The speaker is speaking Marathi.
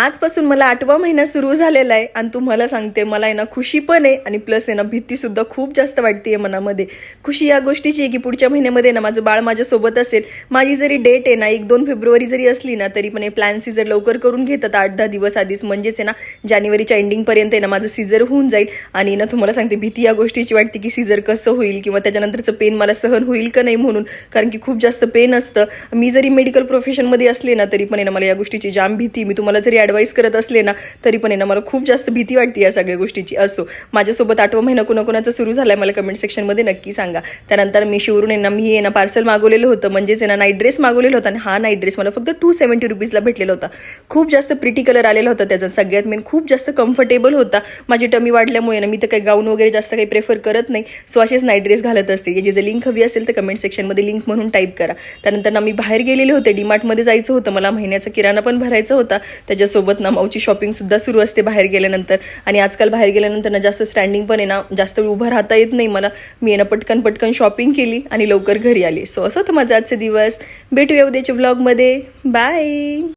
आजपासून मला आठवा महिना सुरू झालेला आहे आणि तुम्हाला सांगते मला आहे ना खुशी पण आहे आणि प्लस आहे ना भीतीसुद्धा खूप जास्त वाटते आहे मनामध्ये. खुशी या गोष्टीची आहे की पुढच्या महिन्यामध्ये ना माझं बाळ माझ्यासोबत असेल माझी जरी डेट आहे ना एक दोन फेब्रुवारी जरी असली ना तरी पण हे प्लॅन सीझर लवकर करून घेतात आठ दहा दिवस आधीच म्हणजेच आहे ना जानेवारीच्या एंडिंगपर्यंत आहे ना माझं सीझर होऊन जाईल आणि ना तुम्हाला सांगते भीती या गोष्टीची वाटते की सीझर कसं होईल किंवा त्याच्यानंतरचं पेन मला सहन होईल का नाही म्हणून कारण की खूप जास्त पेन असतं. मी जरी मेडिकल प्रोफेशनमध्ये असले ना तरी पण आहे ना मला या गोष्टीची जाम भीती मी तुम्हाला जरी ॲडवाईस करत असले ना तरी पण आहे ना मला खूप जास्त भीती वाटते या सगळ्या गोष्टीची. असो माझ्यासोबत आठवा महिना कुणाकुणाचा सुरू झाला आहे मला कमेंट सेक्शनमध्ये नक्की सांगा. त्यानंतर मिशोवरून येणं आहे ना मी आहे ना पार्सल मागवलेलं होतं. म्हणजेच आहे ना नाईट ड्रेस मागवलेला होता आणि हा नाईट ड्रेस मला फक्त टू सेवन्टी रुपीजला भेटलेला होता. खूप जास्त प्रिटी कलर आलेला होता त्याचा. सगळ्यात मेन खूप जास्त कम्फर्टेबल होता. माझी टमी वाढल्यामुळे ना मी तर काही गाऊन वगैरे जास्त काही प्रेफर करत नाही. सो असेच नाईट ड्रेस घालत असते. याची जर लिंक हवी असेल तर कमेंट सेक्शनमध्ये लिंक म्हणून टाईप करा. त्यानंतर ना मी बाहेर गेलेले होते. डीमार्टमध्ये जायचं होतं. मला महिन्याचा किराणा पण भरायचा होता. त्याच्यासोबत ना माऊची शॉपिंग सुद्धा सुरू असते बाहेर गेल्यानंतर. आणि आजकाल बाहेर गेल्यानंतर ना जास्त स्टँडिंग पण आहे ना जास्त वेळ उभं राहता येत नाही मला. मी ना पटकन पटकन शॉपिंग केली आणि लवकर घरी आली. सो असं होतं माझा आजचे दिवस. भेटूया उद्याच्या ब्लॉगमध्ये बाय